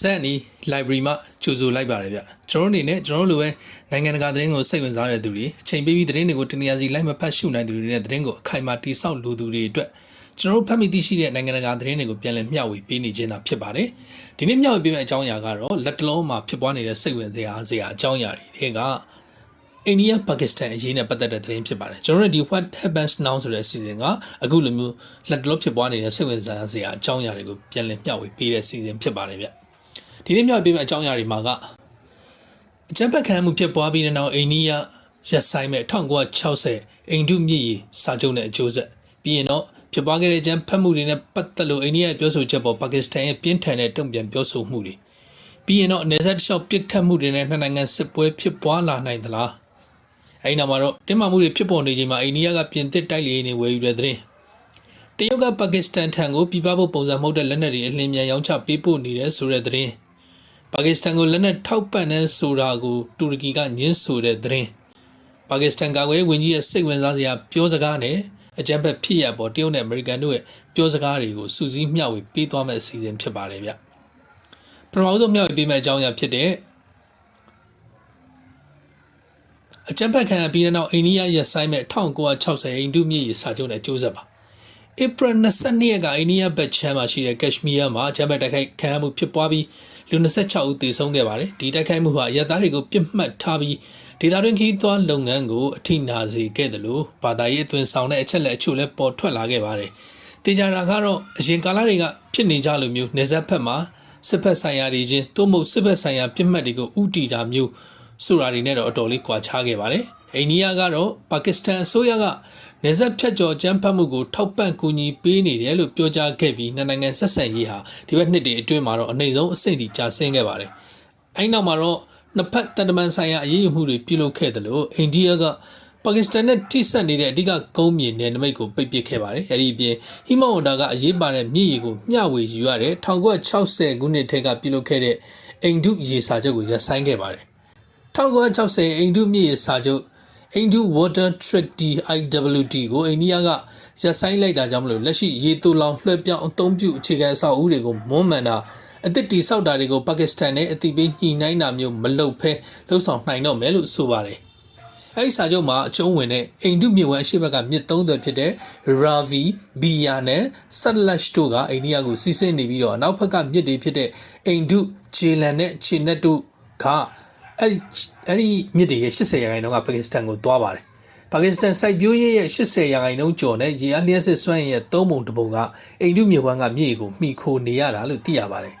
စက်နီ library မှာကြိုဆိုလိုက်ပါတယ်ဗျကျွန်တော်အနေနဲ့ကျွန်တော်တို့လိုပဲနိုင်ငံတကာသတင်းကိုစိတ်ဝင်စားတဲ့သူတွေအချိန်ပေးပြီးသတင်းတွေကိုတနည်းအားစီလိုက်မဖတ်ရှုနိုင်သူတွေနဲ့သတင်းကိုအခိုင်အမာတိစောက်လိုသူတွေအတွက်ကျွန်တော်တို့ဖတ်မိသိရှိတဲ့နိုင်ငံတကာသတင်းတွေကိုပြန်လည်မျှဝေပေးနေခြင်းသာဖြစ်ပါတယ်ဒီနေ့မျှဝေပေးမယ့်အကြောင်းအရာကတော့လက်တလုံးမှာဖြစ်ပွားနေတဲ့စိတ်ဝင်စားစရာအကြောင်းအရာတွေကအိန္ဒိယပါကစ္စတန်အရေးနဲ့ပတ်သက်တဲ့သတင်းဖြစ်ပါတယ်ကျွန်တော်တို့ဒီ what happens now ဆိုတဲ့အစီအစဉ်ကအခုလိုမျိုးလက်တလုံးဖြစ်ပွားနေတဲ့စိတ်ဝင်စားစရာအကြောင်းအရာတွေကိုပြန်လည်မျှဝေပေးတဲ့အစီအစဉ်ဖြစ်ပါတယ်ဗျ ဒီနေ့မျှဝေပေးမယ့်အကြောင်းအရာတွေမှာကအကြမ်းဖက်ခံမှုဖြစ်ပွားပြီးတဲ့နောက်အိန္ဒိယရက်ဆိုင်မဲ့1960အိန္ဒုမြစ်ရီစာချုပ်နဲ့အကျိုးဆက်ပြီးရင်တော့ဖြစ်ပွားခဲ့တဲ့ကြမ်းဖက်မှုတွေနဲ့ပတ်သက်လို့အိန္ဒိယပြောဆိုချက်ပေါ်ပါကစ္စတန်ရဲ့ပြင်းထန်တဲ့တုံ့ပြန်ပြောဆိုမှုတွေပြီးရင်တော့အနေဆက်တစ်လျှောက်ပြစ်ခတ်မှုတွေနဲ့နှစ်နိုင်ငံစစ်ပွဲဖြစ်ပွားလာနိုင်သလားအဲဒီနောက်မှာတော့တင်းမာမှုတွေဖြစ်ပေါ်နေချိန်မှာအိန္ဒိယကပြင်သစ်တိုက်လေနေဝယ်ယူတဲ့သတင်းတရုတ်ကပါကစ္စတန်ထံကိုပြပဖို့ပုံစံမဟုတ်တဲ့လက်နက်တွေအလင်းမြန်ရောင်းချပေးပို့နေတယ်ဆိုတဲ့သတင်း ပါကစ္စတန်ကိုလက်နက်ထောက်ပံ့တဲ့ဆိုတာကိုတူရကီကညှင်းဆိုတဲ့သတင်းပါကစ္စတန်ကာကွယ်ရေးဝန်ကြီးရဲ့စိတ်ဝင်စားစရာပြောစကားနဲ့အကြမ်းဖက်ဖြစ်ရပေါ်တရုတ်နဲ့အမေရိကန်တို့ရဲ့ပြောစကားတွေကိုစူးစီးမျှဝေပေးသွားမယ့်အစီအစဉ်ဖြစ်ပါတယ်ဗျပထမဆုံးမျှဝေပေးမယ့်အကြောင်းအရာဖြစ်တဲ့အကြမ်းဖက်ခံရပြီးတဲ့နောက်အိန္ဒိယရဲ့ဆိုင်မဲ့1960အိန္ဒုမြစ်ရေစာချုပ်နဲ့ကြိုးစားပါဧပြီ22ရက်ကအိန္ဒိယဘက်ချမ်းမှာရှိတဲ့ကက်ရှ်မီးယားမှာအကြမ်းဖက်တိုက်ခိုက်ခံရမှုဖြစ်ပွားပြီး လူ26ဦးသေဆုံးခဲ့ပါတယ်ဒီတိုက်ခိုက်မှုဟာရသားတွေကိုပြစ်မှတ်ထားပြီးဒေသတွင်းခီးသွွားလုပ်ငန်းကိုအထိနာစေခဲ့တယ်လို့ဘာသာရေးအသွင်ဆောင်တဲ့အချက်လက်အချို့လည်းပေါ်ထွက်လာခဲ့ပါတယ်တင်ကြတာကတော့အရင်ကာလတွေကဖြစ်နေကြလိုမျိုးနေဆက်ဖက်မှာစစ်ဖက်ဆိုင်ရာတွေချင်းတိုးမုတ်စစ်ဖက်ဆိုင်ရာပြစ်မှတ်တွေကိုဥတီတာမျိုးဆိုတာတွေနဲ့တော့အတော်လေးကွာခြားခဲ့ပါတယ်အိန္ဒိယကတော့ပါကစ္စတန်အစိုးရက နေဆက်ဖြတ်ကျော်ကြမ်းဖက်မှုကိုထောက်ပံ့ကူညီပေးနေတယ်လို့ပြောကြားခဲ့ပြီးနှစ်နိုင်ငံဆက်ဆံရေးဟာဒီဘက်နှစ်တည်းအတွင်းမှာတော့အနေဆုံးအဆင့်ထိကျဆင်းခဲ့ပါတယ်။အဲဒီနောက်မှာတော့နှစ်ဖက်တန်တမန်ဆိုင်ရာအရေးယူမှုတွေပြုလုပ်ခဲ့တယ်လို့အိန္ဒိယကပါကစ္စတန်နဲ့ထိစပ်နေတဲ့အဓိကကုန်းမြေနယ်နိမိတ်ကိုပိတ်ပစ်ခဲ့ပါတယ်။အဲဒီအပြင်ဟိမဝန္တာကအရေးပါတဲ့မြစ်ရေကိုမျှဝေယူရတဲ့1960ခုနှစ်ထဲကပြုလုပ်ခဲ့တဲ့အိန္ဒုရေစာချုပ်ကိုရပ်ဆိုင်းခဲ့ပါတယ်။1960အိန္ဒုမြစ်ရေစာချုပ် Indo Water Treaty IWT ကိုအိန္ဒိယကရပ်ဆိုင်းလိုက်တာကြောင့်မလို့လက်ရှိရေတူလောင်လွှဲပြောင်းအသုံးပြုအခြေခံအဆောက်အဦတွေကိုမွမ်းမံတာအသစ်တီဆောက်တာတွေကိုပါကစ္စတန်နဲ့အတိပေးညှိနှိုင်းတာမျိုးမလုပ်ဘဲလှုပ်ဆောင်နိုင်တော့မယ်လို့ဆိုပါတယ်။အဲဒီစာချုပ်မှာအကျုံးဝင်တဲ့အိန္ဒုမြစ်ဝဲအရှိဘက်ကမြစ်သုံးသွယ်ဖြစ်တဲ့ Ravi, Biya နဲ့ Satluj တို့ကအိန္ဒိယကိုစီးဆင်းနေပြီးတော့အနောက်ဘက်ကမြစ်တွေဖြစ်တဲ့အိန္ဒု၊ဂျေလန်နဲ့ချေနက်တို့က အဲ့ဒီအဲ့ဒီမြစ်တွေရဲ့80ရာခိုင်နှုန်းကပါကစ္စတန်ကိုသွားပါတယ်ပါကစ္စတန်စိုက်ပျိုးရေးရဲ့80ရာခိုင်နှုန်းကျော်နဲ့ရေအားလျှက်စစ်စွမ်းရဲ့သုံးပုံတစ်ပုံကအိန္ဒုမြေဝမ်းကမြေကိုမှီခိုနေရတာလို့သိရပါတယ်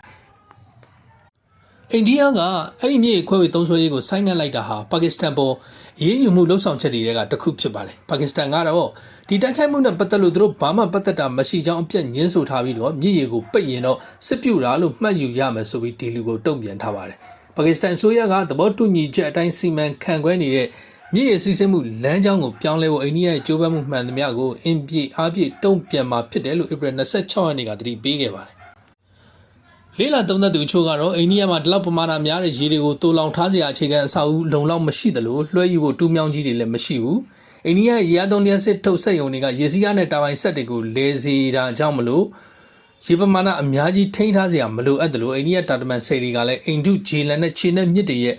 အိန္ဒိယကအဲ့ဒီမြေခွဲဝေသုံးစွဲရေးကိုဆိုင်းငံ့လိုက်တာဟာပါကစ္စတန်ပေါ်အေးအေးယူမှုလှုပ်ဆောင်ချက်တွေကတစ်ခုဖြစ်ပါတယ်ပါကစ္စတန်ကတော့ဒီတိုက်ခိုက်မှုနဲ့ပတ်သက်လို့သူတို့ဘာမှပတ်သက်တာမရှိကြောင်းအပြည့်ညင်းဆိုထားပြီးတော့မြေရီကိုပိတ်ရင်တော့စစ်ပြူတာလို့မှတ်ယူရမယ်ဆိုပြီးဒီလူကိုတုံ့ပြန်ထားပါတယ် ပါကစ္စတန်အစိုးရကသဘောတူညီချက်အတိုင်းစီမံခန့်ခွဲနေတဲ့မြစ်ရစီးဆင်းမှုလမ်းကြောင်းကိုပြောင်းလဲဖို့အိန္ဒိယရဲ့ကြိုးပမ်းမှုမှန်သမျှကိုအင်ပြေအားပြေတုံ့ပြန်မှာဖြစ်တယ်လို့ဧပြီ26ရက်နေ့ကသတိပေးခဲ့ပါတယ်။လေးလာသုံးသက်သူအချို့ကတော့အိန္ဒိယမှာဒီလောက်ပမာဏများတဲ့ရေတွေကိုတိုးလောင်ထားစရာအခြေခံအဆောက်အဦလုံလောက်မရှိသလိုလွှဲယူဖို့တူးမြောင်းကြီးတွေလည်းမရှိဘူး။အိန္ဒိယရေအားသုံးလျှက်စစ်ထုတ်ဆက်ယုံတွေကရေစီးကားနဲ့တာပိုင်းဆက်တွေကိုလဲစီတာကြောင့်မလို့ ရေပမာဏအများကြီးထိန်းထားစရာမလိုအပ်တယ်လို့အိန္ဒိယတာတမန်ဆယ်တွေကလည်းအိန္ဒုဂျေလန်နဲ့ခြေနဲ့မြစ်တွေရဲ့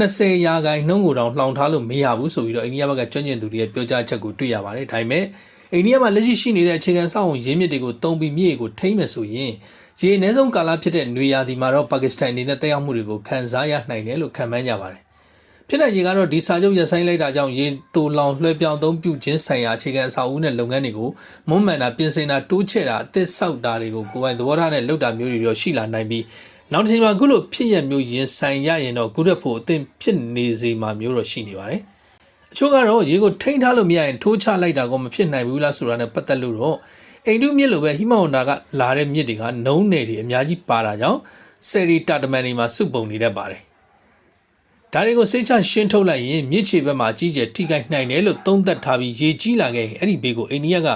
20ရာခိုင်နှုန်းကိုတောင်လှောင်ထားလို့မရဘူးဆိုပြီးတော့အိန္ဒိယဘက်ကကျွမ်းကျင်သူတွေရဲ့ပြောကြားချက်ကိုတွေ့ရပါတယ်ဒါပေမဲ့အိန္ဒိယမှာလက်ရှိရှိနေတဲ့အခြေခံစောင့်ရင်းမြစ်တွေကိုတုံးပြီးမြစ်ကိုထိမ့်မယ်ဆိုရင်ရေအနည်းဆုံးကာလဖြစ်တဲ့နွေရာသီမှာတော့ပါကစ္စတန်အနေနဲ့တက်ရောက်မှုတွေကိုခံစားရနိုင်တယ်လို့ခန့်မှန်းကြပါတယ် ဖြစ်နိုင်ခြေကတော့ဒီစာချုပ်ရပ်ဆိုင်းလိုက်တာကြောင့်ရေတူလောင်လွှဲပြောင်းသုံးပြုခြင်းဆိုင်ရာအခြေခံအဆောက်အဦနဲ့လုပ်ငန်းတွေကိုမွမ်းမံတာပြင်ဆင်တာတိုးချဲ့တာအသစ်ဆောက်တာတွေကိုကိုယ်ပိုင်သဘောထားနဲ့လုပ်တာမျိုးတွေတော့ရှိလာနိုင်ပြီးနောက်တစ်ချိန်မှာအခုလိုဖြစ်ရမျိုးရင်ဆိုင်ရရင်တော့ကုရက်ဖို့အသင့်ဖြစ်နေစေမှာမျိုးတော့ရှိနေပါတယ်။အချို့ကတော့ရေကိုထိန်းထားလို့မရရင်ထိုးချလိုက်တာကမဖြစ်နိုင်ဘူးလားဆိုတာနဲ့ပတ်သက်လို့တော့အိန္ဒုမြစ်လိုပဲဟိမဝန္တာကလာတဲ့မြစ်တွေကနုံးနယ်တွေအများကြီးပါတာကြောင့်ဆယ်ရီတာတမန်တွေမှာစုပုံနေတတ်ပါတယ်။ ဒါတွေကိုစိတ်ချရှင်းထုတ်လိုက်ရင်မြစ်ချေဘက်မှာကြီးကျယ်ထိခိုက်နိုင်တယ်လို့သုံးသပ်ထားပြီးရေကြီးလာခဲ့ရင်အဲ့ဒီဘေးကိုအိန္ဒိယက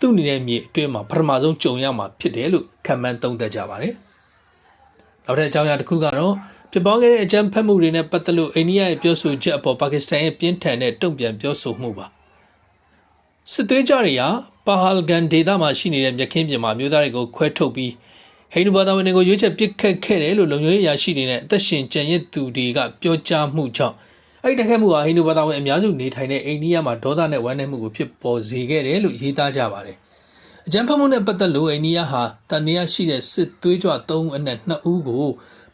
သူ့အနေနဲ့မြေအတွင်းမှာပထမဆုံးကြုံရမှာဖြစ်တယ်လို့ခံမှန်းသုံးသပ်ကြပါတယ်။နောက်တဲ့အကြောင်းအရာတစ်ခုကတော့ဖြစ်ပေါ်ခဲ့တဲ့အကြမ်းဖက်မှုတွေနဲ့ပတ်သက်လို့အိန္ဒိယရဲ့ပြောဆိုချက်အပေါ်ပါကစ္စတန်ရဲ့ပြင်းထန်တဲ့တုံ့ပြန်ပြောဆိုမှုပါစစ်သွေးကြတွေဟာပါဟလ်ဂန်ဒေသမှာရှိနေတဲ့မြက်ခင်းပြင်မှာမျိုးသားတွေကိုခွဲထုတ်ပြီး ဟိန္ဒူဘာသာဝင်တွေကိုရွေးချယ်ပစ်ခတ်ခဲ့တယ်လို့လုံခြုံရေးအရာရှိတွေနဲ့အသက်ရှင်ကြံရစ်သူတွေကပြောကြားမှုကြောင့်အဲ့ဒီတိုက်ခိုက်မှုဟာဟိန္ဒူဘာသာဝင်အများစုနေထိုင်တဲ့အိန္ဒိယမှာဒေါသနဲ့ဝမ်းနည်းမှုကိုဖြစ်ပေါ်စေခဲ့တယ်လို့ရေးသားကြပါတယ်။အကြမ်းဖက်မှုနဲ့ပတ်သက်လို့အိန္ဒိယဟာတန်တရားရှိတဲ့စစ်သွေးကြွ၃အနက်2ဦးကို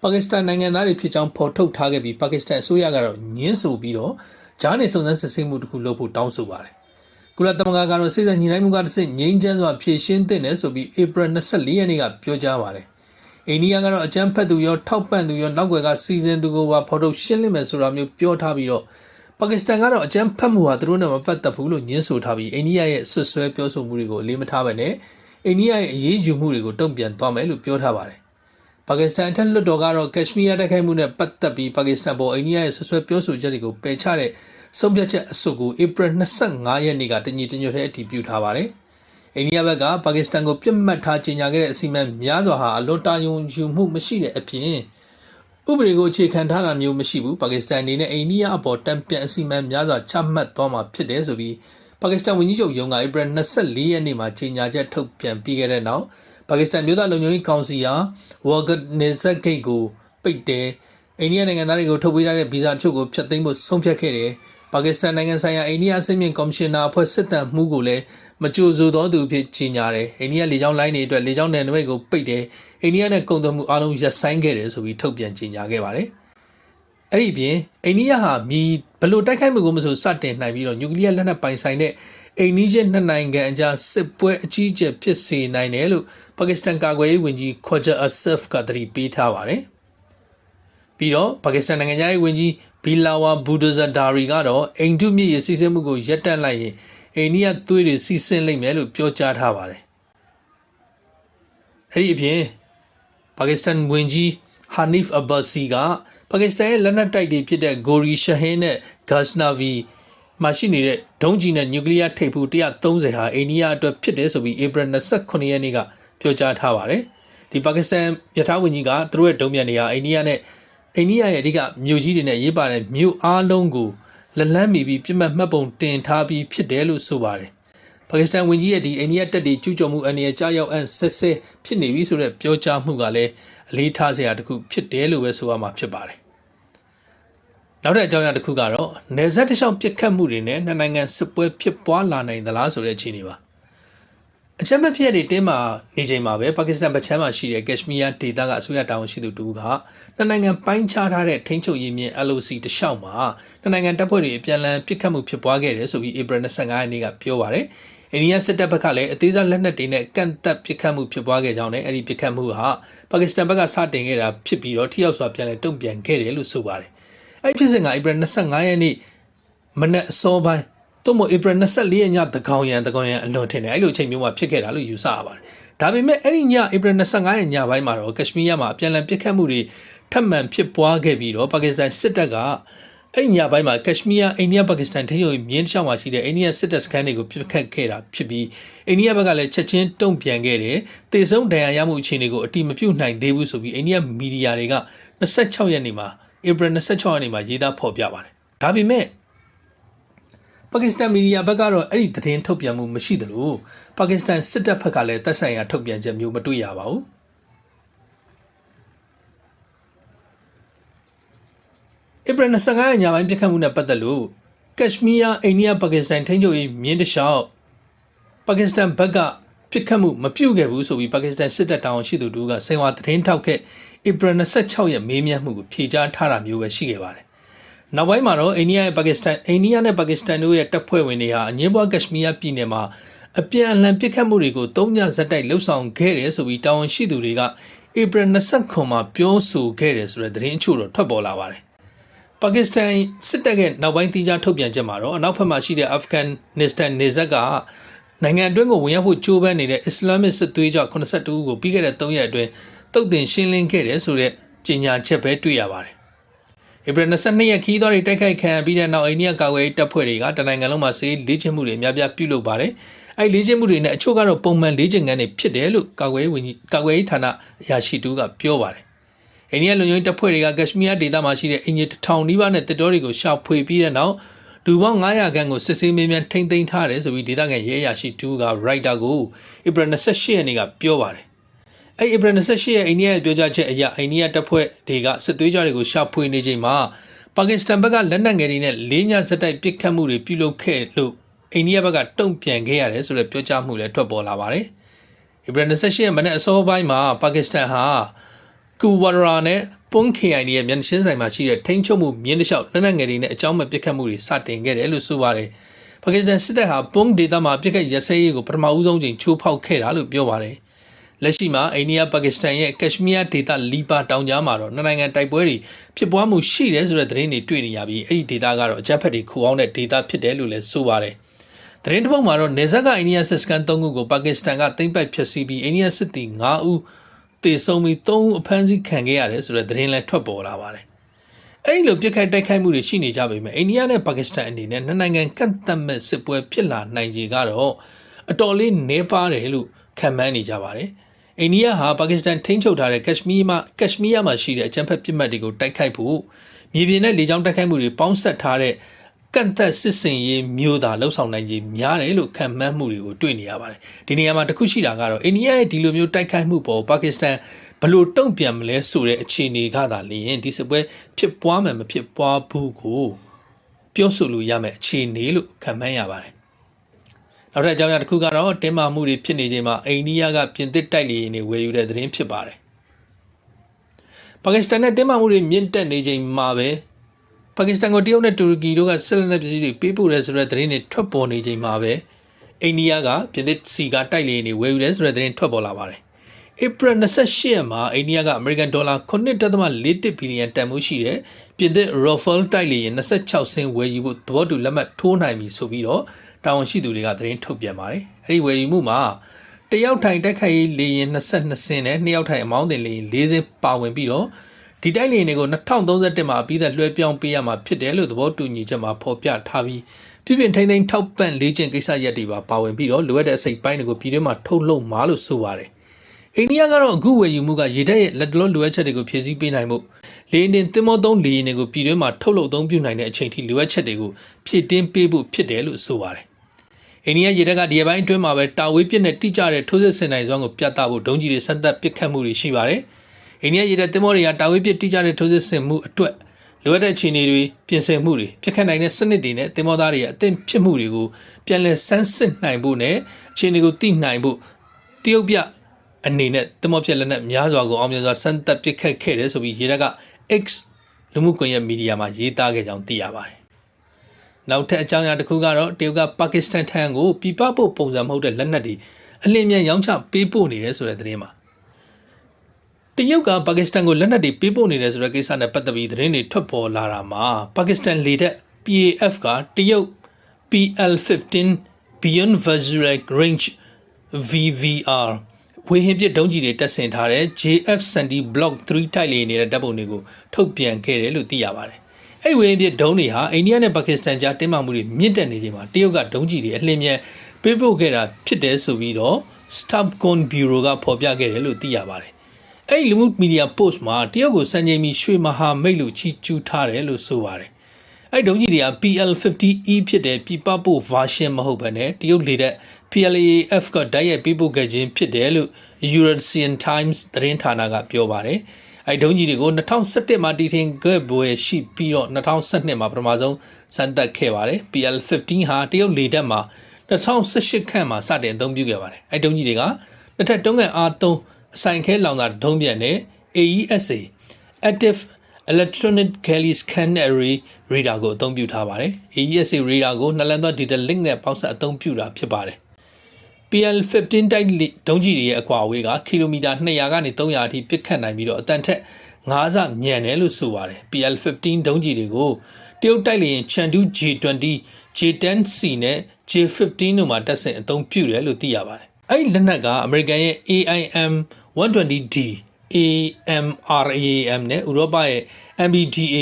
ပါကစ္စတန်နိုင်ငံသားတွေဖြစ်ကြောင်းဖော်ထုတ်ထားခဲ့ပြီးပါကစ္စတန်အစိုးရကတော့ညှင်းဆိုပြီးတော့ဂျားနေစုံစမ်းစစ်ဆေးမှုတစ်ခုလုပ်ဖို့တောင်းဆိုပါတယ်။ ကုလသမဂ္ဂကတော့စိတ်ဆက်ညီနိုင်မှုကတစ်ဆင့်ငြိမ်းချမ်းစွာဖြည့်ရှင်းသင့်တယ်ဆိုပြီးဧပြီ24ရက်နေ့ကပြောကြားပါတယ်။အိန္ဒိယကတော့အကြမ်းဖက်သူရောထောက်ပံ့သူရောနောက်ွယ်ကစီစဉ်သူကိုပါဖော်ထုတ်ရှင်းလင်းမယ်ဆိုတာမျိုးပြောထားပြီးတော့ပါကစ္စတန်ကတော့အကြမ်းဖက်မှုဟာသူတို့နဲ့မပတ်သက်ဘူးလို့ညှင်းဆိုထားပြီးအိန္ဒိယရဲ့ဆွဆွဲပြောဆိုမှုတွေကိုအလေးမထားဘဲနဲ့အိန္ဒိယရဲ့အရေးယူမှုတွေကိုတုံ့ပြန်သွားမယ်လို့ပြောထားပါတယ်။ပါကစ္စတန်အထက်လွှတ်တော်ကတော့ကက်ရှမီးယားတိုက်ခိုက်မှုနဲ့ပတ်သက်ပြီးပါကစ္စတန်ပေါ်အိန္ဒိယရဲ့ဆွဆွဲပြောဆိုချက်တွေကိုပယ်ချတဲ့ ဆုံးဖြတ်ချက်အဆိုကိုဧပြီ25ရက်နေ့ကတညီတညွတ်ထဲအတည်ပြုထားပါတယ်။အိန္ဒိယဘက်ကပါကစ္စတန်ကိုပြစ်မှတ်ထားကြေညာခဲ့တဲ့အစီအမံများစွာဟာအလွန်တာယုံယူမှုမရှိတဲ့အပြင်ဥပဒေကိုအခြေခံထားတာမျိုးမရှိဘူးပါကစ္စတန်အနေနဲ့အိန္ဒိယအပေါ်တံပြန်အစီအမံများစွာချမှတ်သွားမှာဖြစ်တယ်ဆိုပြီးပါကစ္စတန်ဝန်ကြီးချုပ်ယုံကဧပြီ24ရက်နေ့မှာကြေညာချက်ထုတ်ပြန်ပြီးခဲ့တဲ့နောက်ပါကစ္စတန်မြို့သားလုံခြုံရေးကောင်စီဟာဝါဂတ်နေဇက်ဂိတ်ကိုပိတ်တယ်အိန္ဒိယနိုင်ငံသားတွေကိုထုတ်ပေးထားတဲ့ဗီဇာချုပ်ကိုဖျက်သိမ်းဖို့ဆုံးဖြတ်ခဲ့တယ် ပါကစ္စတန်နိုင်ငံဆိုင်ရာအိန္ဒိယအစည်းအဝေးကော်မရှင်နာအဖွဲ့စစ်တမ်းမှုကိုလည်းမကြိုဆိုသောသူဖြစ်ကြီးညာတယ်အိန္ဒိယလေကြောင်းလိုင်းတွေအတွက်လေကြောင်းနယ်နိမိတ်ကိုပိတ်တယ်အိန္ဒိယနဲ့ကုန်သွယ်မှုအလုံးရပ်ဆိုင်းခဲ့တယ်ဆိုပြီးထုတ်ပြန်ကြီးညာခဲ့ပါတယ်အဲ့ဒီပြင်အိန္ဒိယဟာမြေဘလို့တိုက်ခိုက်မှုကိုမဆိုစတင်နိုင်ပြီးတော့နျူကလ িয়ার လက်နက်ပိုင်ဆိုင်တဲ့အိန္ဒိယနှစ်နိုင်ငံအကြားစစ်ပွဲအကြီးအကျယ်ဖြစ်စေနိုင်တယ်လို့ပါကစ္စတန်ကာကွယ်ရေးဝန်ကြီးခွာဂျာအဆဖ်ကသတိပေးထားပါတယ်ပြီးတော့ပါကစ္စတန်နိုင်ငံသားရေးဝန်ကြီး ဘီလာဝါဘူဒိုဇာဒါရီကတော့အိန္ဒုမြစ်ရေစီးဆင်းမှုကိုရပ်တန့်လိုက်ရင်အိန္ဒိယသွေးတွေစီးဆင်းလိမ့်မယ်လို့ပြောကြားထားပါတယ်။အဲ့ဒီအပြင်ပါကစ္စတန်ဝန်ကြီးဟာနီဖ်အဘာစီကပါကစ္စတန်ရဲ့လက်နက်တိုက်တွေဖြစ်တဲ့ဂိုရီရှဟင်းနဲ့ဂတ်စနာဗီမှာရှိနေတဲ့ဒုံးကျည်နဲ့နျူကလ িয়ার ထိပ်ဖူး130ဟာအိန္ဒိယအတွက်ဖြစ်တယ်ဆိုပြီးဧပြီ29ရက်နေ့ကပြောကြားထားပါတယ်။ဒီပါကစ္စတန်ယထာဝန်ကြီးကသူတို့ရဲ့ဒုံးမြန်တွေဟာအိန္ဒိယနဲ့ အိန္ဒိယရဲ့အဓိကမြို့ကြီးတွေနဲ့ရေးပါတဲ့မြို့အားလုံးကိုလက်လန်းမီပြီးပြစ်မှတ်မှတ်ပုံတင်ထားပြီးဖြစ်တယ်လို့ဆိုပါတယ်။ပါကစ္စတန်ဝန်ကြီးရဲ့ဒီအိန္ဒိယတပ်တွေကျူးကျော်မှုအနေနဲ့ကြားရောက်အံ့ဆက်ဆက်ဖြစ်နေပြီဆိုတဲ့ပြောကြားမှုကလည်းအလေးထားစရာတစ်ခုဖြစ်တယ်လို့ပဲဆိုရမှာဖြစ်ပါတယ်။နောက်တဲ့အကြောင်းအရာတစ်ခုကတော့နေဆက်တခြားပြစ်ခတ်မှုတွေနဲ့နှစ်နိုင်ငံစစ်ပွဲဖြစ်ပွားလာနိုင်သလားဆိုတဲ့အခြေအနေပါ။ အချက်မဖြစ်တဲ့တင်းမှာနေချိန်မှာပဲပါကစ္စတန်ဗချမ်းမှာရှိတဲ့ကက်ရှမီးယားဒေသကအစိုးရတာဝန်ရှိသူတူကနှစ်နိုင်ငံပိုင်းခြားထားတဲ့ထိန်းချုပ်ရေးမြင့် LOC တလျှောက်မှာနှစ်နိုင်ငံတပ်ဖွဲ့တွေအပြန်အလှန်ပစ်ခတ်မှုဖြစ်ပွားခဲ့တယ်ဆိုပြီးဧပြီ25ရက်နေ့ကပြောပါတယ်။အိန္ဒိယစစ်တပ်ဘက်ကလည်းအသေးစားလက်နက်တွေနဲ့ကန့်သက်ပစ်ခတ်မှုဖြစ်ပွားခဲ့ကြောင်းနဲ့အဲ့ဒီပစ်ခတ်မှုဟာပါကစ္စတန်ဘက်ကစတင်ခဲ့တာဖြစ်ပြီးတော့ထိရောက်စွာပြန်လည်တုံ့ပြန်ခဲ့တယ်လို့ဆိုပါတယ်။အဲ့ဒီဖြစ်စဉ်ကဧပြီ25ရက်နေ့မနက်အစောပိုင်း သို့မဟုတ်ဧပြီ24ရက်ညတကောင်ရန်တကောင်ရန်အလွန်ထင်တယ်အဲ့လိုအချိန်မျိုးမှာဖြစ်ခဲ့တာလို့ယူဆရပါတယ်ဒါပေမဲ့အဲ့ဒီညဧပြီ25ရက်ညပိုင်းမှာတော့ကက်ရှမီးယားမှာအပြန်အလှန်ပစ်ခတ်မှုတွေထပ်မံဖြစ်ပွားခဲ့ပြီးတော့ပါကစ္စတန်စစ်တပ်ကအဲ့ညပိုင်းမှာကက်ရှမီးယားအိန္ဒိယပါကစ္စတန်ထိန်းချုပ်မြင်းတစ်ချောင်းမှာရှိတဲ့အိန္ဒိယစစ်တပ်စခန်းတွေကိုပြစ်ခတ်ခဲ့တာဖြစ်ပြီးအိန္ဒိယဘက်ကလည်းချက်ချင်းတုံ့ပြန်ခဲ့တယ်။တေဆုံးဒဏ်ရာရမှုအခြေအနေကိုအတိမပြုတ်နိုင်သေးဘူးဆိုပြီးအိန္ဒိယမီဒီယာတွေက26ရက်နေ့မှာဧပြီ26ရက်နေ့မှာရေးသားဖော်ပြပါတယ်။ဒါပေမဲ့ ပါကစ္စတန်မီဒီယာဘက်ကတော့အဲ့ဒီသတင်းထုတ်ပြန်မှုမရှိသလိုပါကစ္စတန်စစ်တပ်ဘက်ကလည်းသက်ဆိုင်ရာထုတ်ပြန်ချက်မျိုးမတွေ့ရပါဘူးဧပြီ25ရက်ညပိုင်းပြစ်ခတ်မှုနဲ့ပတ်သက်လို့ကက်ရှမီးယားအိန္ဒိယပါကစ္စတန်ထိန်းချုပ်ရေးမြင်းတလျှောက်ပါကစ္စတန်ဘက်ကပြစ်ခတ်မှုမပြုတ်ခဲ့ဘူးဆိုပြီးပါကစ္စတန်စစ်တပ်တာဝန်ရှိသူတို့ကစိန်ဝါသတင်းထောက်ခဲ့ဧပြီ26ရက်မေးမြန်းမှုကိုဖြေကြားထားတာမျိုးပဲရှိခဲ့ပါတယ် နောက်ပိုင်းမှာတော့အိန္ဒိယနဲ့ပါကစ္စတန်အိန္ဒိယနဲ့ပါကစ္စတန်တို့ရဲ့တပ်ဖွဲ့ဝင်တွေဟာအငင်းပွားကက်ရှမီးယားပြည်နယ်မှာအပြန်အလှန်ပစ်ခတ်မှုတွေကိုသုံးညဇက်တိုက်လှုပ်ဆောင်ခဲ့တယ်ဆိုပြီးတာဝန်ရှိသူတွေကဧပြီ29မှာပြောဆိုခဲ့တယ်ဆိုတဲ့သတင်းအချို့တော့ထွက်ပေါ်လာပါတယ်။ပါကစ္စတန်စစ်တပ်ကနောက်ပိုင်းတီးခြားထုတ်ပြန်ချက်မှာတော့အနောက်ဘက်မှာရှိတဲ့အာဖဂန်နစ္စတန်နေဇက်ကနိုင်ငံအတွင်းကိုဝင်ရောက်ဖို့ကြိုးပမ်းနေတဲ့အစ္စလာမစ်စစ်သွေးကြောင့်82ဦးကိုပြီးခဲ့တဲ့3ရက်အတွင်းတုတ်တင်ရှင်းလင်းခဲ့တယ်ဆိုတဲ့ကြေညာချက်ပဲတွေ့ရပါတယ် ဧပြီ22ရက်ခီးသွားတွေတိုက်ခိုက်ခံပြီးတဲ့နောက်အိန္ဒိယကာကွယ်ရေးတပ်ဖွဲ့တွေကတနိုင်ငံလုံးမှာစေးလေ့ကျင့်မှုတွေအများပြားပြုလုပ်ပါတယ်။အဲဒီလေ့ကျင့်မှုတွေနဲ့အချို့ကတော့ပုံမှန်လေ့ကျင့်ခန်းတွေဖြစ်တယ်လို့ကာကွယ်ရေးဝန်ကြီးကာကွယ်ရေးဌာနအရာရှိတူကပြောပါတယ်။အိန္ဒိယလူမျိုးတပ်ဖွဲ့တွေကကက်ရှမီးယားဒေသမှာရှိတဲ့အင်ဂျီတထောင်နီးပါးနဲ့တစ်တော်တွေကိုရှာဖွေပြီးတဲ့နောက်လူပေါင်း900ခန်းကိုစစ်ဆေးမေးမြန်းထိမ့်သိမ်းထားတယ်ဆိုပြီးဒေသခံရဲအရာရှိတူကရိုက်တာကိုဧပြီ28ရက်နေ့ကပြောပါတယ်။ အဲ့ဧပြီ28ရက်အိန္ဒိယရဲ့ပြောကြားချက်အရအိန္ဒိယတပ်ဖွဲ့တွေကစစ်သွေးကြတွေကိုရှာဖွေနေချိန်မှာပါကစ္စတန်ဘက်ကလက်နက်ငယ်တွေနဲ့လေးညစက်တိုက်ပစ်ခတ်မှုတွေပြုလုပ်ခဲ့လို့အိန္ဒိယဘက်ကတုံ့ပြန်ခဲ့ရတယ်ဆိုတဲ့ပြောကြားမှုလည်းထွက်ပေါ်လာပါတယ်။ဧပြီ28ရက်မနေ့အစောပိုင်းမှာပါကစ္စတန်ဟာကူဝရာနဲ့ပွန် KI ရဲ့မျက်နှာချင်းဆိုင်မှာရှိတဲ့ထိန်းချုပ်မှုမြင်းတစ်လျှောက်လက်နက်ငယ်တွေနဲ့အကြောင်းမဲ့ပစ်ခတ်မှုတွေစတင်ခဲ့တယ်လို့ဆိုပါတယ်။ပါကစ္စတန်စစ်တပ်ဟာပွန်ဒေသမှာပစ်ခတ်ရစဲရေးကိုပထမဦးဆုံးချိန်ချိုးဖောက်ခဲ့တာလို့ပြောပါတယ်။ လက်ရှိမှာအိန္ဒိယပါကစ္စတန်ရဲ့ကက်ရှ်မီးယားဒေသလီပါတောင်ကြားမှာတော့နှစ်နိုင်ငံတိုက်ပွဲတွေဖြစ်ပွားမှုရှိတယ်ဆိုတဲ့သတင်းတွေတွေ့နေရပြီးအဲ့ဒီဒေသကတော့အကြမ်းဖက်တွေခူအောင်တဲ့ဒေသဖြစ်တယ်လို့လည်းဆိုပါတယ်။သတင်းတစ်ပုဒ်မှာတော့နေဇက်ကအိန္ဒိယစစ်စကန်၃ခုကိုပါကစ္စတန်ကသိမ်းပိုက်ဖျက်ဆီးပြီးအိန္ဒိယစစ်သည်9ဦးတေဆုံးပြီး3ဦးအဖမ်းဆီးခံခဲ့ရတယ်ဆိုတဲ့သတင်းလည်းထွက်ပေါ်လာပါတယ်။အဲ့ဒီလိုပြစ်ခတ်တိုက်ခိုက်မှုတွေရှိနေကြပေမဲ့အိန္ဒိယနဲ့ပါကစ္စတန်အနေနဲ့နှစ်နိုင်ငံကန့်သတ်မဲ့စစ်ပွဲဖြစ်လာနိုင်ခြေကတော့အတော်လေးနှဲပါတယ်လို့ခံမှန်းနေကြပါတယ်။ အိန္ဒိယဟာပါကစ္စတန်ထိန်းချုပ်ထားတဲ့ကက်ရှ်မီးမှာကက်ရှ်မီးယားမှာရှိတဲ့အကြမ်းဖက်ပစ်မှတ်တွေကိုတိုက်ခိုက်ဖို့မြေပြင်နဲ့လေကြောင်းတိုက်ခိုက်မှုတွေပေါင်းဆက်ထားတဲ့ကန့်သက်စစ်စင်ရေးမျိုးသားလှုပ်ဆောင်နိုင်ခြင်းများတယ်လို့ခံမှန်းမှုတွေကိုတွေ့နေရပါတယ်ဒီနေရာမှာတစ်ခုရှိတာကတော့အိန္ဒိယရဲ့ဒီလိုမျိုးတိုက်ခိုက်မှုပေါ်ပါကစ္စတန်ဘလို့တုံ့ပြန်မလဲဆိုတဲ့အခြေအနေကသာလျင်ဒီစစ်ပွဲဖြစ်ပွားမှမဖြစ်ပွားဘူးကိုပြောဆိုလို့ရမယ့်အခြေအနေလို့ခံမှန်းရပါတယ် နောက်ထပ်အကြောင်းအရာတစ်ခုကတော့တင်းမာမှုတွေဖြစ်နေချိန်မှာအိန္ဒိယကပြင်သစ်တိုက်လေယာဉ်တွေဝယ်ယူတဲ့သတင်းဖြစ်ပါတယ်ပါကစ္စတန်နဲ့တင်းမာမှုတွေမြင့်တက်နေချိန်မှာပဲပါကစ္စတန်ကိုတရုတ်နဲ့တူရကီတို့ကဆက်လက်တဲ့ပစ္စည်းတွေပေးပို့တယ်ဆိုတဲ့သတင်းတွေထွက်ပေါ်နေချိန်မှာပဲအိန္ဒိယကပြင်သစ်စီကတိုက်လေယာဉ်တွေဝယ်ယူတယ်ဆိုတဲ့သတင်းထွက်ပေါ်လာပါတယ်။ April 28ရက်မှာအိန္ဒိယကအမေရိကန်ဒေါ်လာ9.41ဘီလီယံတန်ဖိုးရှိတဲ့ပြင်သစ် Rafale တိုက်လေယာဉ်26ဆင်းဝယ်ယူဖို့သဘောတူလက်မှတ်ထိုးနိုင်ပြီဆိုပြီးတော့ တာဝန်ရှိသူတွေကသတင်းထုတ်ပြန်ပါတယ်။အဲဒီဝယ်ယူမှုမှာတယောက်ထိုင်တက်ခိုက်ရေးလေယာဉ်22ဆင်းနဲ့နှစ်ယောက်ထိုင်အမောင်းတင်လေယာဉ်4ဆင်းပါဝင်ပြီးတော့ဒီတိုက်လေယာဉ်တွေကို2031မှာပြီးသက်လွှဲပြောင်းပေးရမှာဖြစ်တယ်လို့သဘောတူညီချက်မှာဖော်ပြထားပြီးပြည်ပြင်ထိန်းသိမ်းထောက်ပံ့လေ့ကျင့်ကိစ္စရပ်တွေပါပါဝင်ပြီးတော့လိုအပ်တဲ့အစိတ်ပိုင်းတွေကိုပြည်တွင်းမှာထုတ်လုပ်မှာလို့ဆိုပါတယ်။အိန္ဒိယကတော့အခုဝယ်ယူမှုကရေတပ်ရဲ့လက်တလုံးလိုအပ်ချက်တွေကိုဖြည့်ဆည်းပေးနိုင်မှုလေယာဉ်တင်သင်္ဘောသုံးလေယာဉ်တွေကိုပြည်တွင်းမှာထုတ်လုပ်အသုံးပြုနိုင်တဲ့အချိန်ထိလိုအပ်ချက်တွေကိုဖြည့်တင်းပေးဖို့ဖြစ်တယ်လို့ဆိုပါတယ်။ အိန္ဒိယရေတပ်ကဒီပိုင်းအတွင်းမှာပဲတာဝေးပြစ်နဲ့တိကျတဲ့ထိုးစစ်ဆင်နိုင်စွမ်းကိုပြသဖို့ဒုံးကြီးတွေစက်သက်ပစ်ခတ်မှုတွေရှိပါတယ်။အိန္ဒိယရေတပ်သင်္ဘောတွေကတာဝေးပစ်တိကျတဲ့ထိုးစစ်ဆင်မှုအတွက်လိုအပ်တဲ့အခြေအနေတွေပြင်ဆင်မှုတွေပြစ်ခတ်နိုင်တဲ့စနစ်တွေနဲ့သင်္ဘောသားတွေရဲ့အသင့်ဖြစ်မှုတွေကိုပြန်လည်ဆန်းစစ်နိုင်ဖို့နဲ့အခြေအနေကိုသိနိုင်ဖို့တရုတ်ပြအနေနဲ့သင်္ဘောဖြစ်လက်နက်များစွာကိုအောင်မြင်စွာစမ်းသပ်ပစ်ခတ်ခဲ့တယ်ဆိုပြီးရေတပ်က X လူမှုကွန်ရက်မီဒီယာမှာရေးသားခဲ့ကြောင်းသိရပါတယ်။ နောက်ထပ်အကြောင်းအရာတစ်ခုကတော့တရုတ်ကပါကစ္စတန်ထံကိုပြပဖို့ပုံစံမဟုတ်တဲ့လက်နက်တွေအလင်းမြန်ရောင်းချပေးပို့နေတယ်ဆိုတဲ့သတင်းမှာတရုတ်ကပါကစ္စတန်ကိုလက်နက်တွေပေးပို့နေတယ်ဆိုတဲ့ကိစ္စနဲ့ပတ်သက်ပြီးသတင်းတွေထွက်ပေါ်လာတာမှာပါကစ္စတန်လေတပ် PAF ကတရုတ် PL15 Beyond Visual Range VVR ဝေဟင်ပြဒုံးကြီးတွေတက်ဆင်ထားတဲ့ JF70 Block 3တိုက်လေနေတဲ့တပ်ပုံတွေကိုထုတ်ပြန်ခဲ့တယ်လို့သိရပါတယ်။ အဲ့ဝေဟင်ပြဒုံးတွေဟာအိန္ဒိယနဲ့ပါကစ္စတန်ကြားတင်းမာမှုတွေမြင့်တက်နေချိန်မှာတရုတ်ကဒုံးကြီးတွေအလင်းမြန်ပေးပို့ခဲ့တာဖြစ်တယ်ဆိုပြီးတော့ Stubcon Bureau ကဖော်ပြခဲ့တယ်လို့သိရပါတယ်အဲ့လူမှုမီဒီယာ post မှာတရုတ်ကိုစံချိန်မီရွှေမဟာမိတ်လို့ချီးကျူးထားတယ်လို့ဆိုပါတယ်အဲ့ဒုံးကြီးတွေက PL50E ဖြစ်တဲ့ပြပပို့ version မဟုတ်ဘဲနဲ့တရုတ်လေတဲ့ PLAF ကဓာတ်ရိုက်ပြပို့ခဲ့ခြင်းဖြစ်တယ်လို့ European Times သတင်းဌာနကပြောပါတယ် အဲ့ဒုံးကြီးတွေကို2017မှာတည်ထင်ခဲ့ပွဲရှိပြီးတော့2012မှာပထမဆုံးစမ်းသပ်ခဲ့ပါတယ် PL15 ဟာတရုတ်လေတပ်မှာ2018ခန့်မှာစတင်အသုံးပြုခဲ့ပါတယ်အဲ့ဒုံးကြီးတွေကတစ်ထပ်တုံးကန်အားသုံးအဆိုင်ခဲလောင်သာဒုံးပြန်နဲ့ AESA Active Electronic Galley Scan Array Radar ကိုအသုံးပြုထားပါတယ်။ AESA Radar ကိုနှလန်းသော Data Link နဲ့ပေါင်းစပ်အသုံးပြုတာဖြစ်ပါတယ်။ PL15 တိုက်ဒုံးကြီးတွေရဲ့အကွာအဝေးကကီလိုမီတာ200ကနေ300အထိပစ်ခတ်နိုင်ပြီးတော့အတန်ထက်9ဆမြန်တယ်လို့ဆိုပါတယ်။ PL15 ဒုံးကြီးတွေကိုတရုတ်တိုက်လေယာဉ် Chengdu J20 J10C နဲ့ J15 တို့မှာတက်ဆင်အသုံးပြုတယ်လို့သိရပါတယ်။အဲ့ဒီလက်နက်ကအမေရိကန်ရဲ့ AIM 120D AMRAM နဲ့ဥရောပရဲ့ MBDA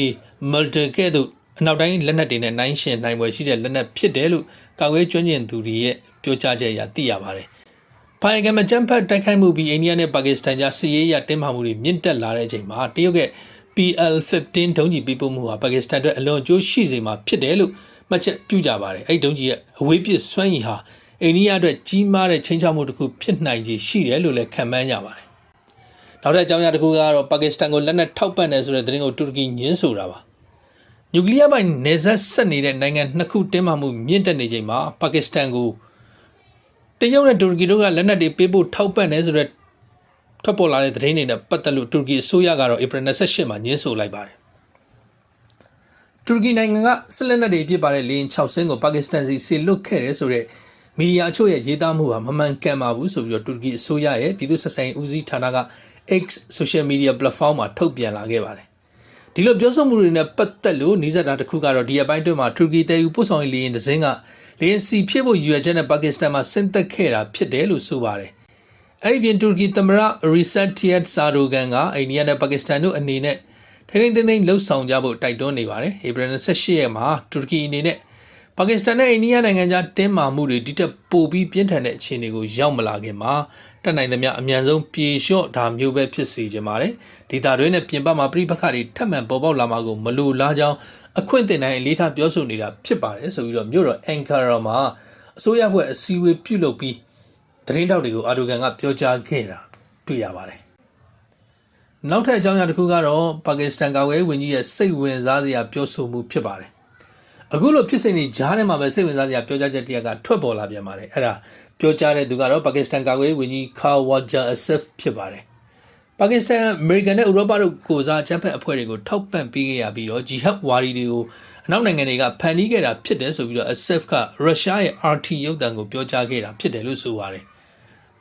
Multi ကဲ့သို့အနောက်တိုင်းလက်နက်တွေနဲ့နိုင်ရှင်နိုင်ပွဲရှိတဲ့လက်နက်ဖြစ်တယ်လို့ ကာကွယ်ကျွမ်းကျင်သူတွေရဲ့ပြောကြားချက်အရသိရပါတယ်။ဖိုင်ကမကြမ်းဖက်တိုက်ခိုက်မှုပြီးအိန္ဒိယနဲ့ပါကစ္စတန်ကြားစစ်ရေးရတင်းမာမှုတွေမြင့်တက်လာတဲ့အချိန်မှာတရုတ်ရဲ့ PL15 ဒုံးကျည်ပြပို့မှုဟာပါကစ္စတန်အတွက်အလွန်အကျိုးရှိစေမှာဖြစ်တယ်လို့မှတ်ချက်ပြုကြပါတယ်။အဲ့ဒီဒုံးကျည်ရဲ့အဝေးပစ်စွမ်းရည်ဟာအိန္ဒိယအတွက်ကြီးမားတဲ့ချိန်ချမှုတစ်ခုဖြစ်နိုင်ခြေရှိတယ်လို့လည်းခံမှန်းကြပါတယ်နောက်ထပ်အကြောင်းအရာတစ်ခုကတော့ပါကစ္စတန်ကိုလက်နက်ထောက်ပံ့တယ်ဆိုတဲ့သတင်းကိုတူရကီညှင်းဆိုတာပါ နျူကလ িয়ার ပိုင်းနေဆက်ဆက်နေတဲ့နိုင်ငံနှစ်ခုတင်းမာမှုမြင့်တက်နေချိန်မှာပါကစ္စတန်ကိုတရုတ်နဲ့တူရကီတို့ကလက်နက်တွေပေးဖို့ထောက်ပံ့တယ်ဆိုတဲ့ထွက်ပေါ်လာတဲ့သတင်းတွေနဲ့ပတ်သက်လို့တူရကီအစိုးရကတော့ဧပြီ28မှာညှင်းဆိုလိုက်ပါတယ်တူရကီနိုင်ငံကစစ်လက်နက်တွေဖြစ်ပါတဲ့လေယာဉ်6စင်းကိုပါကစ္စတန်စီဆေလွတ်ခဲ့တယ်ဆိုတဲ့မီဒီယာအချို့ရဲ့ရေးသားမှုဟာမမှန်ကန်ပါဘူးဆိုပြီးတော့တူရကီအစိုးရရဲ့ပြည်သူ့ဆက်ဆံရေးဦးစီးဌာနက X social media platform မှာထုတ်ပြန်လာခဲ့ပါတယ် ဒီလိုပြောဆိုမှုတွေနဲ့ပတ်သက်လို့နှီးစက်တာတစ်ခုကတော့ဒီအပိုင်းတွင်မှာတူရကီတည်ယူပို့ဆောင်ရေးလေယာဉ်တစ်စင်းကလေယာဉ်စီဖြစ်ဖို့ရည်ရွယ်ချက်နဲ့ပါကစ္စတန်မှာဆင်းသက်ခဲ့တာဖြစ်တယ်လို့ဆိုပါတယ်အဲ့ဒီပြင်တူရကီသမ္မတရီဆက်တီယက်ဆာဒိုဂန်ကအိန္ဒိယနဲ့ပါကစ္စတန်တို့အနေနဲ့ထိန်းသိမ်းသိမ်းလှုပ်ဆောင်ကြဖို့တိုက်တွန်းနေပါတယ်ဧပြီ28ရက်မှာတူရကီအနေနဲ့ပါကစ္စတန်နဲ့အိန္ဒိယနိုင်ငံကြားတင်းမာမှုတွေဒီတက်ပိုပြီးပြင်းထန်တဲ့အခြေအနေကိုရောက်မလာခင်မှာတက်နိုင်သမျှအမြန်ဆုံးပြေလျှော့တာမျိုးပဲဖြစ်စေချင်ပါတယ် ဒေတာတွေနဲ့ပြင်ပမှာပြိပခါတွေထပ်မံပေါ်ပေါက်လာမှာကိုမလိုလားကြောင်းအခွင့်တင်နိုင်အလေးထားပြောဆိုနေတာဖြစ်ပါတယ်ဆိုပြီးတော့မြို့တော်အန်ကာရာမှာအစိုးရဘက်အစည်းအဝေးပြုလုပ်ပြီးသတင်းတောက်တွေကိုအာဒိုဂန်ကပြောကြားခဲ့တာတွေ့ရပါတယ်နောက်ထပ်အကြောင်းအရာတစ်ခုကတော့ပါကစ္စတန်ကာကွယ်ရေးဝန်ကြီးရဲ့စိတ်ဝင်စားစရာပြောဆိုမှုဖြစ်ပါတယ်အခုလိုဖြစ်စဉ်တွေကြားထဲမှာပဲစိတ်ဝင်စားစရာပြောကြားချက်တရက်ကထွက်ပေါ်လာပြန်ပါတယ်အဲ့ဒါပြောကြားတဲ့သူကတော့ပါကစ္စတန်ကာကွယ်ရေးဝန်ကြီးခါဝါဂျာအဆဖ်ဖြစ်ပါတယ် ပါကစ္စတန်အမေရိကန်နဲ့ဥရောပတို့ကိုစားချမ်းဖက်အဖွဲ့တွေကိုထောက်ပံ့ပေးခဲ့ရပြီးတော့ဂျီဟတ်ဝါဒီတွေကိုအနောက်နိုင်ငံတွေကဖန်တီးခဲ့တာဖြစ်တယ်ဆိုပြီးတော့အဆဖ်ကရုရှားရဲ့ RT ရုပ်သံကိုပြောကြားခဲ့တာဖြစ်တယ်လို့ဆိုပါတယ်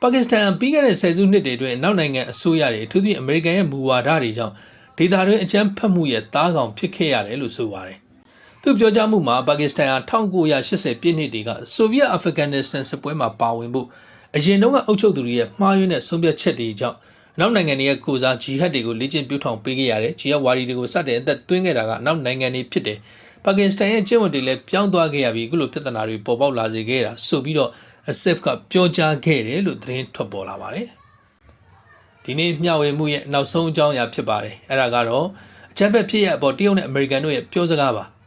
ပါကစ္စတန်ပြီးခဲ့တဲ့ဆယ်စုနှစ်တွေအတွင်းနောက်နိုင်ငံအစိုးရတွေအထူးသဖြင့်အမေရိကန်ရဲ့မူဝါဒတွေကြောင့်ဒေသတွင်းအကြမ်းဖက်မှုရဲ့တားကောင်ဖြစ်ခဲ့ရတယ်လို့ဆိုပါတယ်။သူပြောကြားမှုမှာပါကစ္စတန်ဟာ1980ပြည့်နှစ်တွေကဆိုဗီယက်အာဖဂန်နစ္စတန်စစ်ပွဲမှာပါဝင်ဖို့အရင်တုန်းကအုပ်ချုပ်သူတွေရဲ့မှားယွင်းတဲ့ဆုံးဖြတ်ချက်တွေကြောင့် နောက်နိုင်ငံတွေရဲ့ကိုစားဂျီဟတ်တွေကိုလေ့ကျင့်ပြုထောင်ပေးခဲ့ရတယ်။ဂျီဟတ်ဝါဒီတွေကိုစတဲ့အသက်သွင်းခဲ့တာကနောက်နိုင်ငံတွေဖြစ်တယ်။ပါကစ္စတန်ရဲ့ကျင့်ဝတ်တွေလည်းပြောင်းသွားခဲ့ရပြီးအခုလိုပြဿနာတွေပေါ်ပေါက်လာစေခဲ့တာဆိုပြီးတော့အဆစ်ကပြောကြားခဲ့တယ်လို့သတင်းထွက်ပေါ်လာပါတယ်။ဒီနေ့မျှဝေမှုရဲ့နောက်ဆုံးအကြောင်းအရာဖြစ်ပါတယ်။အဲ့ဒါကတော့အချက်ပဲဖြစ်ရအပေါ်တရုတ်နဲ့အမေရိကန်တို့ရဲ့ပြောစကားပါ။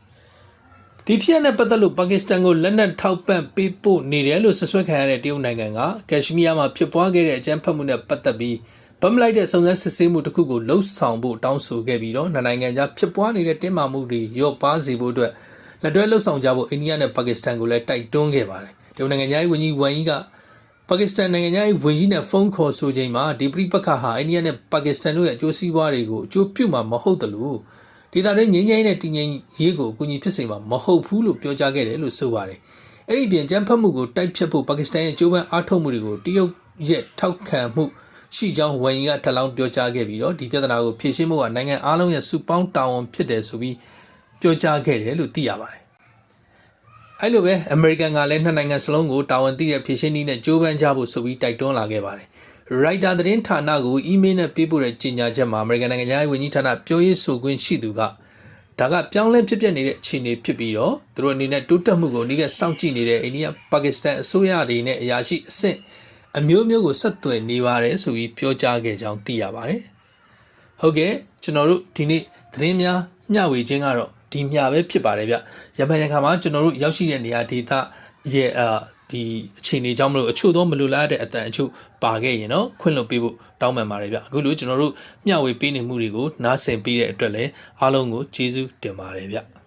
ဒီဖြစ်ရတဲ့ပတ်သက်လို့ပါကစ္စတန်ကိုလက်နက်ထောက်ပံ့ပေးဖို့နေတယ်လို့ဆွဆွဲခံရတဲ့တရုတ်နိုင်ငံကကက်ရှမီးယားမှာဖြစ်ပွားခဲ့တဲ့အကြမ်းဖက်မှုနဲ့ပတ်သက်ပြီး ဗမ်လိုက်တဲ့စုံစမ်းစစ်ဆေးမှုတစ်ခုကိုလှုပ်ဆောင်ဖို့တောင်းဆိုခဲ့ပြီးတော့နိုင်ငံခြားဖြစ်ပွားနေတဲ့တင်းမာမှုတွေရော့ပါစေဖို့အတွက်လက်တွဲလှုပ်ဆောင်ကြဖို့အိန္ဒိယနဲ့ပါကစ္စတန်ကိုလည်းတိုက်တွန်းခဲ့ပါတယ်တရုတ်နိုင်ငံသားဝန်ကြီးဝမ်ယီကပါကစ္စတန်နိုင်ငံသားဝန်ကြီးနဲ့ဖုန်းခေါ်ဆိုချိန်မှာဒီပြိပခါဟာအိန္ဒိယနဲ့ပါကစ္စတန်တို့ရဲ့အကျိုးစီးပွားတွေကိုအကျိုးပြုမှာမဟုတ်တယ်လို့ဒေသတွင်းငြိမ်းချမ်းရေးနဲ့တည်ငြိမ်ရေးကိုအကူအညီဖြစ်စေမှာမဟုတ်ဘူးလို့ပြောကြားခဲ့တယ်လို့ဆိုပါတယ်။အဲ့ဒီပြင်ကျန်းဖတ်မှုကိုတိုက်ဖြတ်ဖို့ပါကစ္စတန်ရဲ့ကြိုးပမ်းအားထုတ်မှုတွေကိုတရုတ်ရဲ့ထောက်ခံမှု ရှိကြောင်းဝန်ကြီးကထပ်လောင်းပြောကြားခဲ့ပြီးတော့ဒီပြဿနာကိုဖြေရှင်းဖို့ကနိုင်ငံအားလုံးရဲ့စုပေါင်းတာဝန်ဖြစ်တယ်ဆိုပြီးပြောကြားခဲ့တယ်လို့သိရပါတယ်အဲ့လိုပဲအမေရိကန်ကလည်းနှစ်နိုင်ငံစလုံးကိုတာဝန်သိတဲ့ဖြည့်ရှင်းနည်းနဲ့ကြိုးပမ်းကြဖို့ဆိုပြီးတိုက်တွန်းလာခဲ့ပါတယ်။ Writer သတင်းဌာနကိုအီးမေးလ်နဲ့ပေးပို့တဲ့ကြေညာချက်မှာအမေရိကန်နိုင်ငံသားဝန်ကြီးဌာနပြောရေးဆိုခွင့်ရှိသူကဒါကပြောင်းလဲဖြစ်ပျက်နေတဲ့အခြေအနေဖြစ်ပြီးတော့သူတို့အနေနဲ့တိုးတက်မှုကိုအနည်းငယ်စောင့်ကြည့်နေတဲ့အိန္ဒိယပါကစ္စတန်အစိုးရတွေနဲ့အရာရှိအဆင့် အမျိုးမျိုးကိုဆက်သွယ်နေပါတယ်ဆိုပြီးပြောကြားခဲ့ကြောင်းသိရပါတယ်။ဟုတ်ကဲ့ကျွန်တော်တို့ဒီနေ့သတင်းများမျှဝေခြင်းကတော့ဒီမြပဲဖြစ်ပါတယ်ဗျရပန်ရခါမှာကျွန်တော်တို့ရောက်ရှိတဲ့နေရာဒေသရဲ့အာဒီအခြေအနေကြောင့်မလို့အချို့သောမလိုလားတဲ့အတန်အချို့ပါခဲ့ရင်တော့ခွင့်လွှတ်ပေးဖို့တောင်းပန်ပါတယ်ဗျအခုလိုကျွန်တော်တို့မျှဝေပေးနေမှုတွေကိုနားဆင်ပေးတဲ့အတွက်လည်းအားလုံးကိုကျေးဇူးတင်ပါတယ်ဗျ